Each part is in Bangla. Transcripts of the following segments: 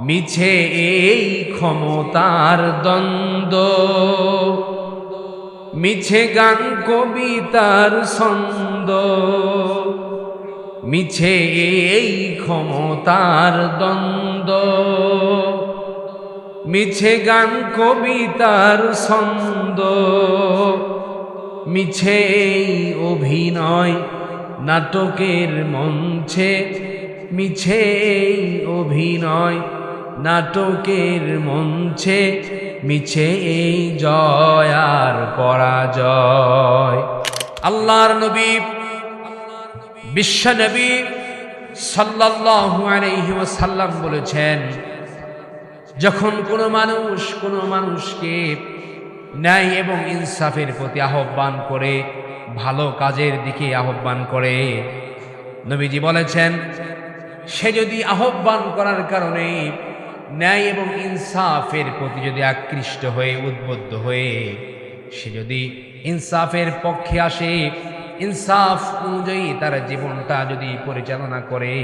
মিছে এই ক্ষমতার দ্বন্দ্ব। মিছে গান কবিতার ছন্দ। মিছে এই ক্ষমতার দ্বন্দ্ব। মিছে গান কবিতার ছন্দ। মিছে অভিনয় নাটকের মঞ্চে। মিছে অভিনয় নাটকের মঞ্চে মিছে এই জয় আর পরাজয়। আল্লাহর নবী বিশ্বনবী সাল্লাল্লাহু আলাইহি ওয়াসাল্লাম বলেছেন, যখন কোনো মানুষ কোনো মানুষকে ন্যায় এবং ইনসাফের প্রতি আহ্বান করে, ভালো কাজের দিকে আহ্বান করে, নবীজি বলেছেন, সে যদি আহ্বান করার কারণে ন্যায় এবং ইনসাফের প্রতি যদি আকৃষ্ট হয়ে, উদ্বুদ্ধ হয়ে সে যদি ইনসাফের পক্ষে আসে, ইনসাফ অনুযায়ী তার জীবনটা যদি পরিচালনা করে,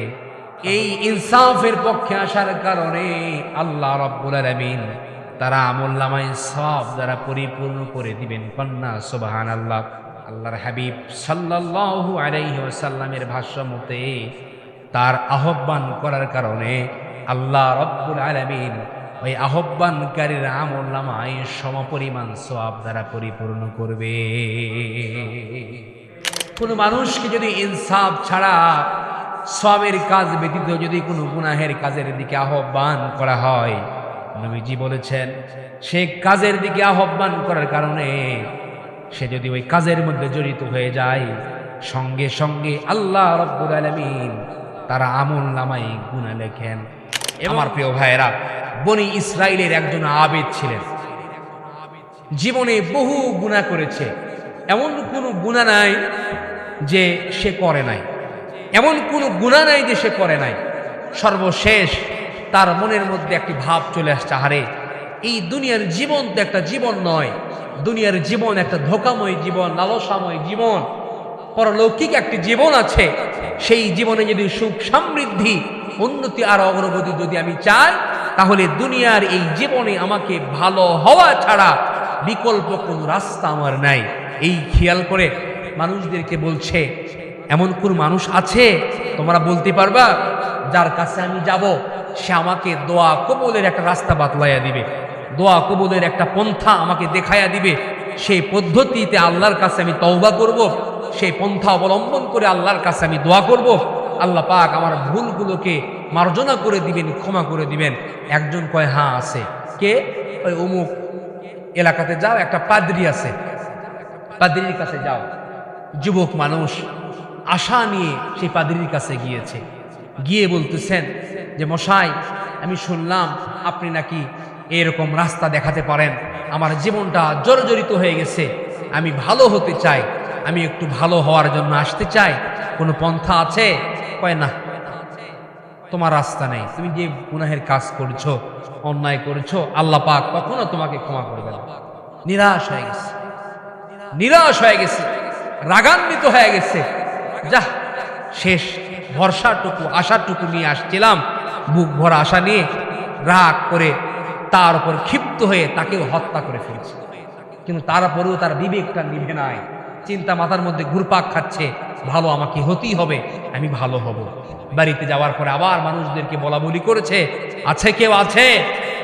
এই ইনসাফের পক্ষে আসার কারণে আল্লাহ রব্বুল আলামিন তারা আমল্লামায় সব দ্বারা পরিপূর্ণ করে দিবেন। কন্যা সুবাহান আল্লাহ আল্লাহর হাবিব সাল্লাল্লাহু আলাইহি ওয়াসাল্লামের ভাষ্য মতে তার আহ্বান করার কারণে আল্লাহ রব্বুল আলমিন ওই আহ্বানকারীর আমল নামায় সমপরিমাণ সব দ্বারা পরিপূর্ণ করবে। কোনো মানুষকে যদি ইনসাফ ছাড়া সবের কাজ ব্যতীত যদি কোনো গুনাহের কাজের দিকে আহ্বান করা হয়, নবীজি বলেছেন, সে কাজের দিকে আহ্বান করার কারণে সে যদি ওই কাজের মধ্যে জড়িত হয়ে যায়, সঙ্গে সঙ্গে আল্লাহ রব্বুল আলমিন তারা আমল নামাই গুণা লেখেন। আমার প্রিয় ভাইয়েরা, বনি ইসরায়েলের একজন আবেদ ছিলেন। জীবনে বহু গুণা করেছে। এমন কোনো গুণা নাই যে সে করে নাই। এমন কোনো গুণা নাই যে সে করে নাই। সর্বশেষ তার মনের মধ্যে একটি ভাব চলে আসছে হারে এই দুনিয়ার জীবন তো একটা জীবন নয়। দুনিয়ার জীবন একটা ধোকাময় জীবন, লালসাময় জীবন। পরলৌকিক একটি জীবন আছে। সেই জীবনে যদি সুখ সমৃদ্ধি, উন্নতি আর অগ্রগতি যদি আমি চাই, তাহলে দুনিয়ার এই জীবনে আমাকে ভালো হওয়া ছাড়া বিকল্প কোন রাস্তা আমার নাই। এই খেয়াল করে মানুষদেরকে বলছে, এমন কোন মানুষ আছে? তোমরা বলতে পারবা, যার কাছে আমি যাব, সে আমাকে দোয়া কবলের একটা রাস্তা বাতলাইয়া দিবে। দোয়া কবলের একটা পন্থা আমাকে দেখাইয়া দিবে। সেই পদ্ধতিতে আল্লাহর কাছে আমি তওবা করব সেই পন্থা অবলম্বন করে আল্লাহর কাছে আমি দোয়া করব। আল্লাহ পাক আমার ভুলগুলোকে মার্জনা করে দিবেন, ক্ষমা করে দিবেন। একজন কয় হ্যাঁ আছে। কে? ওই অমুক এলাকাতে যাও, একটা পাদ্রি আছে। পাদ্রির কাছে যাও। যুবক মানুষ আশা নিয়ে সেই পাদ্রির কাছে গিয়েছে। গিয়ে বলতেছেন যে, মশাই, আমি শুনলাম আপনি নাকি এরকম রাস্তা দেখাতে পারেন। আমার জীবনটা জর্জরিত হয়ে গেছে। আমি ভালো হতে চাই। আমি একটু ভালো হওয়ার জন্য আসতে চাই। কোনো পন্থা আছে? কয় না। তোমার রাস্তা নেই। তুমি যে গুনাহের কাজ করছ, অন্যায় করছ, আল্লাহ পাক কখনো তোমাকে ক্ষমা করবে না। নিরাশ হয়ে গেছে। নিরাশ হয়ে গেছে। রাগান্বিত হয়ে গেছে। যা, শেষ। ভরসাটুকু, আশাটুকু নিয়ে আসছিলাম। বুক ভরা আশা নিয়ে রাগ করে তার উপর ক্ষিপ্ত হয়ে তাকেও হত্যা করে ফেলছে। কিন্তু তারপরেও তার বিবেকটা নিভে নাই। চিন্তা মাথার মধ্যে ঘুরপাক খাচ্ছে। ভালো আমাকে হতেই হবে, আমি ভালো হব। বাড়িতে যাওয়ার পরে আবার মানুষদেরকে বলা বলি করেছে, আছে কেউ আছে?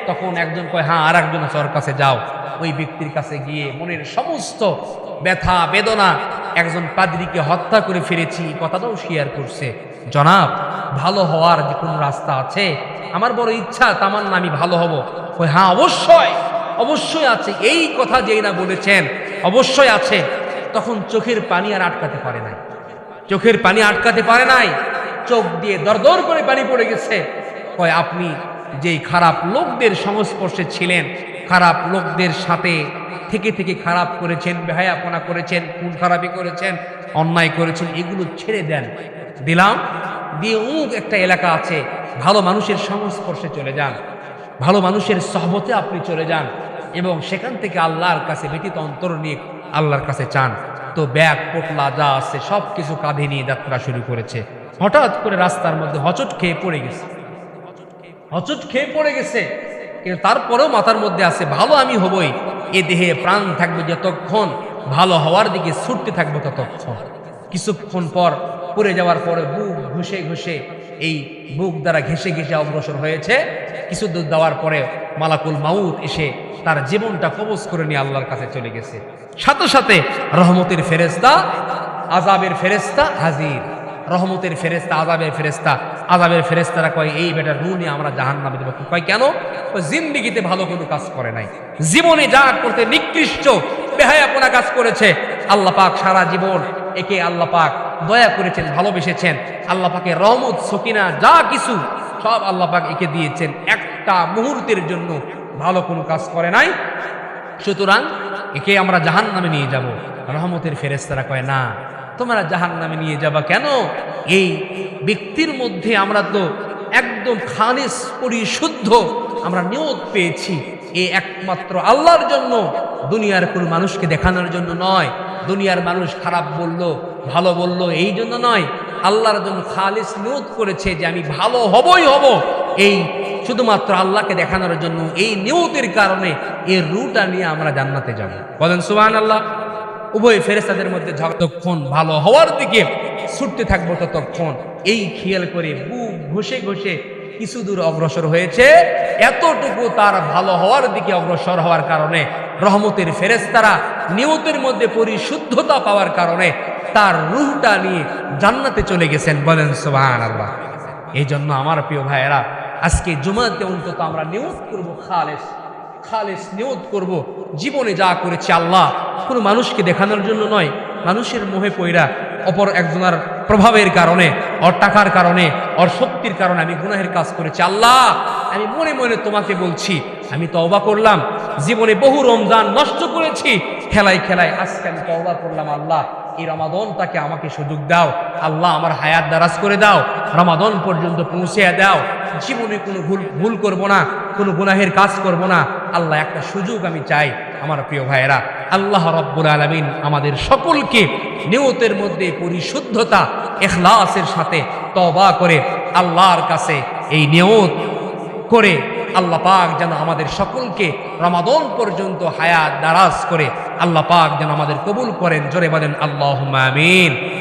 তখন একজন কয় হ্যাঁ আর একজন আছে, ওর কাছে যাও। ওই ব্যক্তির কাছে গিয়ে মনের সমস্ত ব্যথা, বেদনা, একজন পাদ্রীকে হত্যা করে ফিরেছি কথাটাও শেয়ার করছে। জনাব, ভালো হওয়ার যে কোনো রাস্তা আছে, আমার বড় ইচ্ছা, তামান্না, আমি ভালো হব। ওই হ্যাঁ অবশ্যই অবশ্যই আছে। এই কথা যেই না বলেছেন, অবশ্যই আছে। তখন চোখের পানি আর আটকাতে পারে নাই। চোখের পানি আটকাতে পারে নাই। চোখ দিয়ে দরদর করে পানি পড়ে গেছে। কয়, আপনি যেই খারাপ লোকদের সংস্পর্শে ছিলেন, খারাপ লোকদের সাথে থেকে থেকে খারাপ করেছেন, বেহায়াপনা করেছেন, খুন খারাপি করেছেন, অন্যায় করেছেন, এগুলো ছেড়ে দেন। দিলাম, দিয়ে উমুক একটা এলাকা আছে, ভালো মানুষের সংস্পর্শে চলে যান। ভালো মানুষের সহবতে আপনি চলে যান এবং সেখান থেকে আল্লাহর কাছে ব্যতীত অন্তর নিয়ে আল্লাহর কাছে চান। তো ব্যাগ, পোটলা যা আছে সব কিছু কাঁধে নিয়ে যাত্রা শুরু করেছে। হঠাৎ করে রাস্তার মধ্যে হচট খেয়ে পড়ে গেছে। হচট খেয়ে পড়ে গেছে। কিন্তু তারপরেও মাথার মধ্যে আছে, ভালো আমি হবই। এ দেহে প্রাণ থাকবে যতক্ষণ, ভালো হওয়ার দিকে ছুটতে থাকবে ততক্ষণ। কিছুক্ষণ পর পড়ে যাওয়ার পরে বুক ঘষে ঘষে এই বুক দ্বারা ঘেসে ঘেসে অগ্রসর হয়েছে। কিছু দূর দেওয়ার পরে মালাকুল মাউত এসে তার জীবনটা কবজ করে নিয়ে আল্লাহর কাছে চলে গেছে। সাথে সাথে রহমতের ফেরেস্তা আজাবের ফেরেস্তা হাজির। রহমতের ফেরেস্তা আজাবের ফেরেস্তা আজাবের ফেরেস্তারা কয়, এই বেটার রু নিয়ে আমরা জাহান নামে দেবো কয়, কেন? জিন্দিগিতে ভালো কোনো কাজ করে নাই। জীবনে যা করতে নিকৃষ্ট বেহায়াপনা কাজ করেছে, আল্লাহ পাক সারা জীবন একে আল্লাহ পাক দয়া করেছেন, ভালোবেসেছেন। আল্লাহ পাকে রহমত, সকিনা, যা কিছু সব আল্লাহ পাক একে দিয়েছেন। একটা মুহূর্তের জন্য ভালো কোনো কাজ করে নাই। সুতরাং একে আমরা জাহান নামে নিয়ে যাব। রহমতের ফেরেস্তারা কয়, না, তোমরা জাহান নামে নিয়ে যাবা কেন? এই ব্যক্তির মধ্যে আমরা তো একদম খালিস, পরিশুদ্ধ আমরা নিয়ত পেয়েছি। এ একমাত্র আল্লাহর জন্য। দুনিয়ার কোন মানুষকে দেখানোর জন্য নয়। দুনিয়ার মানুষ খারাপ বলল ভালো বলল, এই জন্য নয়, আল্লাহর জন্য খালিস নিয়ত করেছে যে আমি ভালো হবই হব। এই শুধুমাত্র আল্লাহকে দেখানোর জন্য এই নিয়তির কারণে এই রুটা নিয়ে আমরা জান্নাতে যাব। বলেন সুবান আল্লাহ উভয় ফেরেস্তাদের মধ্যে যতক্ষণ ভালো হওয়ার দিকে ছুটতে থাকব ততক্ষণ এই খেয়াল করে বুক ঘষে ঘষে কিছু দূর অগ্রসর হয়েছে। এতটুকু তার ভালো হওয়ার দিকে অগ্রসর হওয়ার কারণে, রহমতের ফেরেস্তারা নিয়তের মধ্যে পরিশুদ্ধতা পাওয়ার কারণে তার রুহটা নিয়ে জান্নাতে চলে গেছেন বলেন সুবাহ আল্লাহ এই জন্য আমার প্রিয় ভাইয়েরা, আজকে জুমাতে অন্তত আমরা নিয়ত করব খালেস খালেস নিয়ত করব। জীবনে যা করেছে আল্লাহ, কোনো মানুষকে দেখানোর জন্য নয়, মানুষের মোহে পইরা অপর একজনের প্রভাবের কারণে, ওর টাকার কারণে, ওর শক্তির কারণে আমি গুনাহের কাজ করেছি। আল্লাহ, আমি মনে মনে তোমাকে বলছি, আমি তওবা করলাম, জীবনে বহু রমজান নষ্ট করেছি, খেলায় খেলায় আজকে আমি তওবা করলাম আল্লাহ। এই রমাদনটাকে আমাকে সুযোগ দাও। আল্লাহ আমার হায়াত দারাজ করে দাও। রমাদন পর্যন্ত পৌঁছে দাও। জীবনে কোনো ভুল ভুল করব না, কোনো গুনাহের কাজ করব না। আল্লাহ একটা সুযোগ আমি চাই আমার প্রিয় ভাইয়েরা। আল্লাহ রব্বুল আলমিন আমাদের সকলকে নিয়তের মধ্যে পরিশুদ্ধতা, এখলাসের সাথে তবা করে আল্লাহর কাছে এই নিয়ত করে আল্লাহ পাক যেন আমাদের সকলকে রমাদন পর্যন্ত হায়াত দারাজ করে। আল্লাহ পাক যেন আমাদের কবুল করেন। জোরে বলেন আল্লাহ আমিন।